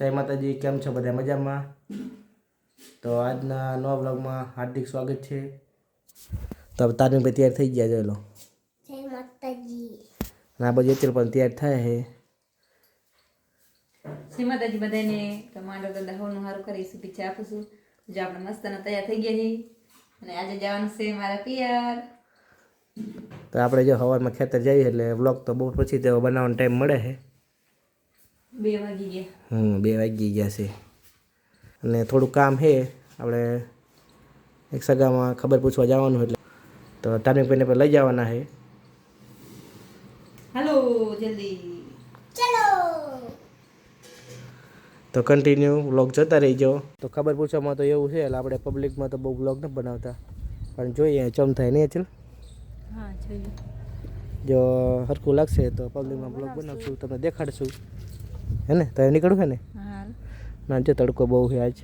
જય માતાજી કેમ છો બધા મજામાં? તો આજના નવા બ્લોગમાં હાર્દિક સ્વાગત છે. તો હવે તારીખ ભાઈ તૈયાર થઈ ગયા છે જય માતાજી. અને અત્યારે પણ તૈયાર થાય છે. શ્રી માતાજી બધાને તો માંડો તો દહોનું સારું કરીશું પીછે આપું છું. જો આપણે મસ્તના તૈયાર થઈ ગયા છીએ. અને આજે જવાનું છે મારા પિયર. તો આપણે જો હવારમાં ખેતર જઈએ એટલે વ્લોગ તો બહુ પછી તો બનાવવાનો ટાઈમ મળે છે. બે વાગી ગયા. હમ બે વાગી ગયા છે. અને થોડું કામ છે આપણે એક સગામાં ખબર પૂછવા જવાનું એટલે. તો તારીખ ભાઈને પણ લઈ જવાના છે. હાલો જલ્દી. ચલો. તો કન્ટિન્યુ વ્લોગ જોતા રહીજો. તો ખબર પૂછવામાં તો એવું છે એટલે આપણે પબ્લિકમાં તો બહુ વ્લોગ નથી બનાવતા. પણ જોઈએ ચમ થાય નહીં ચલ જો સરખું લાગશે તો પબ્લિકમાં બ્લોગ બનાવશું તમને દેખાડશું. હે ને? તો નીકળવું હેને ને? ના જો તડકો બહુ છે આજ.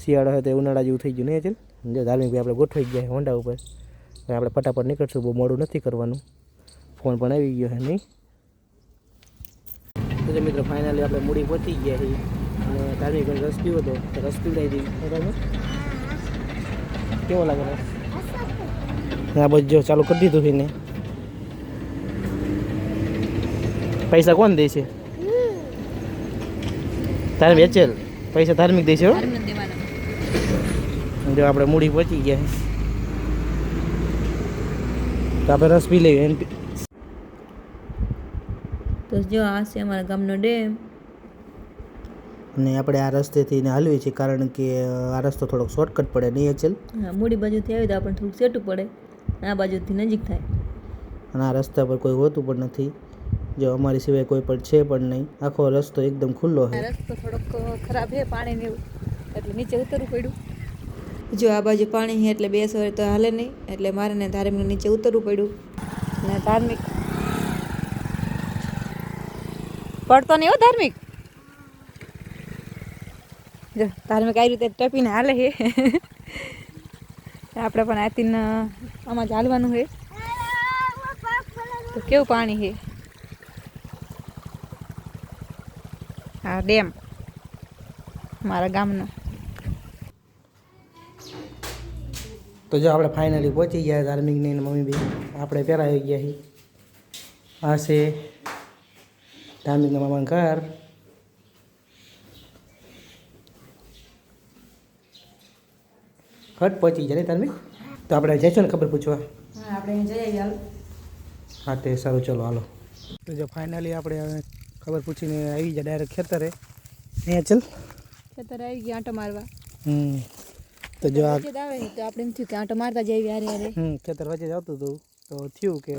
શિયાળો હોય તો ઉનાળા જેવું થઈ ગયું નહીં ચલ? જો ધાર્મિક ભાઈ આપણે ગોઠવાઈ ગયા હોન્ડા ઉપર. હવે આપણે ફટાફટ નીકળશું બહુ મોડું નથી કરવાનું. ફોન પણ આવી ગયો છે નહીં? તો મિત્રો ફાઇનલી આપણે મૂડી પહોંચી ગયા છીએ અને ધાર્મિક ભાઈ રસ પીવો તો તો રસ પીવડાવી દીધી બરાબર? કેવો લાગે રસ? આ બધું જો ચાલુ કરી દીધું છે ને. પૈસા કોણ દે છે તારે વેચેલ પૈસા ધાર્મિક દે છે હો. તારે નથી દેવાના. જો આપણે મૂડી પહોંચી ગયા તો આપણે રસ પી લઈએ તો જો આ છે અમારા ગામનો ડેમ. અને આપણે આ રસ્તેથી ને હલવી છીએ કારણ કે આ રસ્તો થોડોક શોર્ટકટ પડે નહીં અચલ. હા મૂડી બાજુથી આવી તો આપણને થોડુંક સેટું પડે. આ બાજુથી નજીક થાય. અને આ રસ્તા પર કોઈ હોતું પણ નથી. જો અમારી સિવાય કોઈ પણ છે પણ નહીં. આખો રસ્તો એકદમ ખુલ્લો છે. રસ્તો થોડોક ખરાબ છે પાણી ને એટલે નીચે ઉતરવું પડ્યું. જો આ બાજુ પાણી છે એટલે બે સવારે તો હાલે નહીં. એટલે મારે ને ધાર્મિક નીચે ઉતરવું પડ્યું. ને ધાર્મિક. પડતો નહીં હો ધાર્મિક. જો ધાર્મિક આવી રીતે ટપીને હાલે છે. આપણે પણ આથી આમાં ચાલવાનું છે. તો કેવું પાણી છે? આ ડેમ. મારા ગામનો. તો જો આપણે ફાઇનલી પહોંચી ગયા ધાર્મિકની ને મમ્મી બી. આપણે પહેલાં આવી ગયા છીએ. આ છે ધાર્મિકના મામાનું ઘર. ઘટ પહોંચી જાય ને ધાર્મિક? તો આપણે જઈશું ને ખબર પૂછવા? આપણે જઈએ હા તે સારું ચલો હાલો. તો જો ફાઇનલી આપણે હવે ખબર પૂછીને આવી જાય ડાયરેક્ટ ખેતરે. અહીંયા ચલ. ખેતરે આવી ગયા આંટો મારવા. હમ. તો જો આ આવે તો આપણે એમ થયું કે આંટો મારતા જઈએ હારે હારે. હમ ખેતર વચ્ચે જ આવતું હતું. તો થયું કે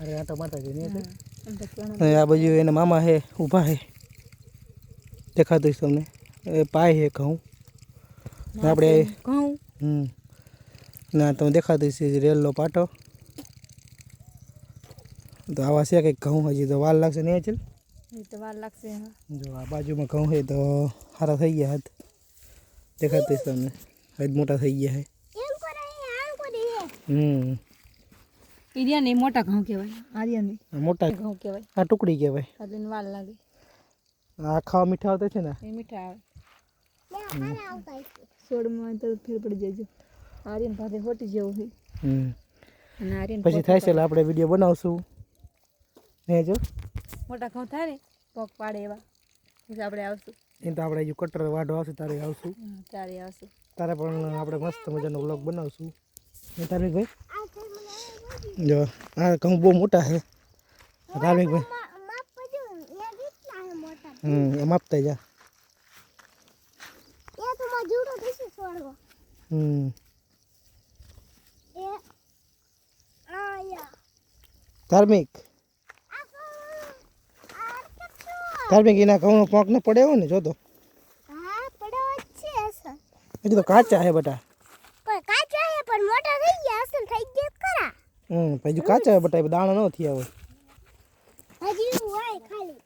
અરે આંટો મારતા જઈએ નહીં આ બાજુ એના મામા હે ઊભા હે. દેખાતું છે તમને. એ પાય હે ઘઉં. આપણે ઘઉં. હમ. ના તમે દેખાતું છે રેલનો પાટો. તો આવા છે કંઈક ઘઉં હજી તો વાર લાગશે નહીં ચાલ. એ તો વાર લાગશે જો આ બાજુમાં ઘઉં છે તો સારા થઈ ગયા હાથ. દેખાતી તમને. હજ મોટા થઈ ગયા છે. હમ. ઈ રહ્યા ને એ મોટા ઘઉં કહેવાય. આર્યાને મોટા ઘઉં કહેવાય. આ ટુકડી કહેવાય. એટલે વાલ વાર લાગે. આ ખાવા મીઠા આવતા છે ને? એ મીઠા આવે. મે આના છે સોડમાં તો ફેર પડી જજો આર્યન પાસે હોટી જેવું છે. હમ. અને આર્યન પછી થાય છે એટલે આપણે વીડિયો બનાવશું. જો મોટા ઘઉં થાય ને પગ પાડે એવા. પછી આપણે આવશું. એ તો આપણે હજુ કટર વાઢો આવશે તારે આવશું. ત્યારે આવશું. તારે પણ આપણે મસ્ત મજાનો વ્લોગ બનાવશું. એ ધાર્મિકભાઈ? ભાઈ જો આ ઘઉં બહુ મોટા છે. ધાર્મિક ભાઈ માપ પડ્યો એ કેટલા હે મોટા હમ એમ આપતા જા. હમ. એ ધાર્મિક આ તો આ કેટલો ધાર્મિક એના ઘઉંનો પોંક ને પડે હોય ને જો તો. હા હજી તો કાચા હે બટા. કાચા હે પણ મોટા થઈ ગયા અસલ થઈ ગયા ખરા. હમ હજુ કાચા હે બટા દાણા ન થયા હોય. હજી હોય ખાલી.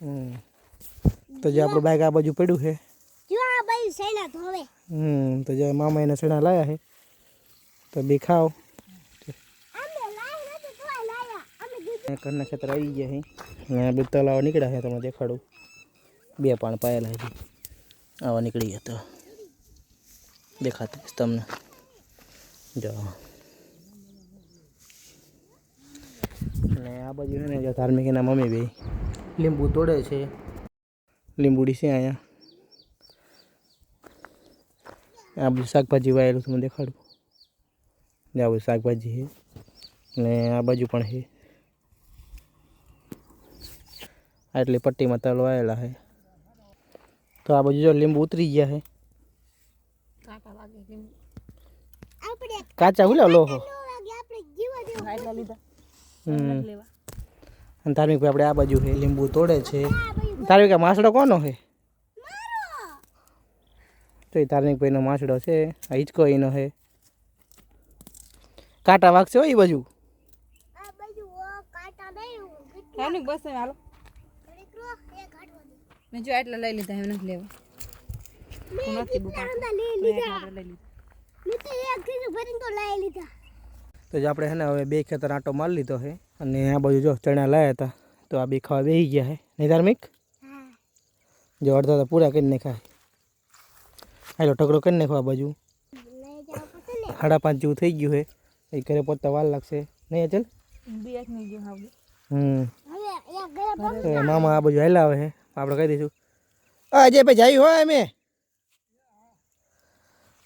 હમ તો જે આપણું બાઈક આ બાજુ પડ્યું છે. જો આ બાઈ સૈના ધોવે. હમ તો જે મામા એને સેણા લાયા છે. તો બી ખાઓ અમે લાઈ નથી તોય લાયા અમે દૂધ ઘરના ખેતર આવી ગયા છે. અને બે તલાવ નીકળ્યા છે તમને દેખાડું. બે પાણ પાયેલા હજી. આવા નીકળી ગયા તો. દેખાતા તમને. જો. અને આ બાજુ છે ને જો ધાર્મિક એના મમ્મી બે. લીંબુ તોડે છે. લીંબુડી છે અહીંયા. આ બધું શાકભાજી વાયેલું તમને દેખાડું. આ બધું શાકભાજી છે. ને આ બાજુ પણ છે. આટલી પટ્ટીમાં તલ વાયેલા છે તો આ બાજુ જો લીંબુ ઉતરી ગયા છે આપણે કાચા હુલા લોહો નો વાગે આપણે જીવા દેવું એટલા લીધા હમ. અને ધાર્મિક ભાઈ આપણે આ બાજુ છે લીંબુ તોડે છે. ધાર્મિક આ માસડો કોનો છે તો એ ધાર્મિક ભાઈનો માસડો છે આ હિચકો એનો છે કાંટા વાગશે હોય એ બાજુ? આ બાજુ ઓ કાંટા નહીં કેટલી હાલો બસ હાલો. મેં જો એટલા લઈ લીધા એમ નથી લેવા. નથી બુકા તો એક કીધું ભરીને તો લઈ લીધા. તો જો આપણે છે ને હવે બે ખેતર આંટો મારી લીધો છે અને આ બાજુ જો ચણા લાયા હતા તો આ બે ખાવા બેસી ગયા છે નહીં ધાર્મિક જો અડધા તો પૂરા કરીને ખાય હાલો ટકડો કરી નાખો આ બાજુ. લઈ જાવ પડશે ને? સાડા પાંચ જેવું થઈ ગયું છે એ ઘરે પહોંચતા વાર લાગશે. નહીં ચાલ બે એક નહીં ગયો હાવ. હમ. મામા આ બાજુ હેલા આવે છે આપણે કહી દઈશું. અજય ભાઈ જાય હોય અમે.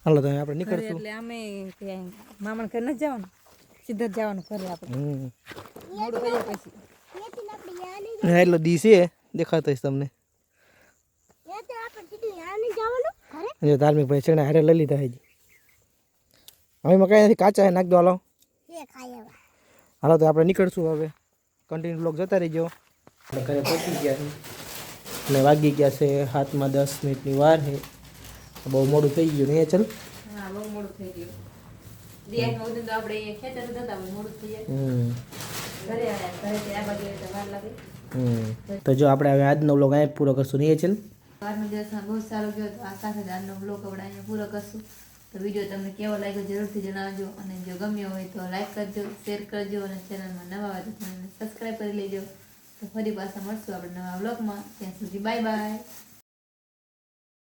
હાલો તો આપણે નીકળશું. એટલે અમે મામણ ઘર નથી જવાનું. સીધા જવાનું ઘરે આપણે. એટલો દી છે દેખાતો હશે તમને. ધાર્મિક ભાઈ ચણા હારે લઈ લીધા હજી. હવે એમાં કાંઈ નથી કાચા છે નાખ દો હાલો. હાલો તો આપણે નીકળશું હવે. કન્ટિન્યુ બ્લોગ જતા રહીજો. આપણે ઘરે પહોંચી ગયા અને વાગી ગયા છે હાથમાં દસ મિનિટની વાર છે. બહુ મોડું થઈ ગયું નહીં ચાલ. હા બહુ મોડું થઈ ગયું. ઉદીન તો આપણે અહીંયા ખેતર જતા મોડું થઈ જાય. હમ. ઘરે આવ્યા ઘરેથી આ બાજુ એટલે વાર લાગે. હમ. તો જો આપણે હવે આજનો બ્લોગ અહીંયા પૂરો કરશું નહીં ચાલ. બારનો દિવસમાં બહુ સારો ગયો તો આ સાથે જ આજનો બ્લોગ આપણે અહીંયા પૂરો કરશું. તો વીડિયો તમને કેવો લાગ્યો જરૂરથી જણાવજો. અને જો ગમ્યો હોય તો લાઈક કરજો શેર કરજો અને ચેનલમાં નવા હોય તો ચેનલને સબસ્ક્રાઈબ કરી લેજો. તો ફરી પાછા મળશું આપણે નવા બ્લોગમાં ત્યાં સુધી બાય બાય.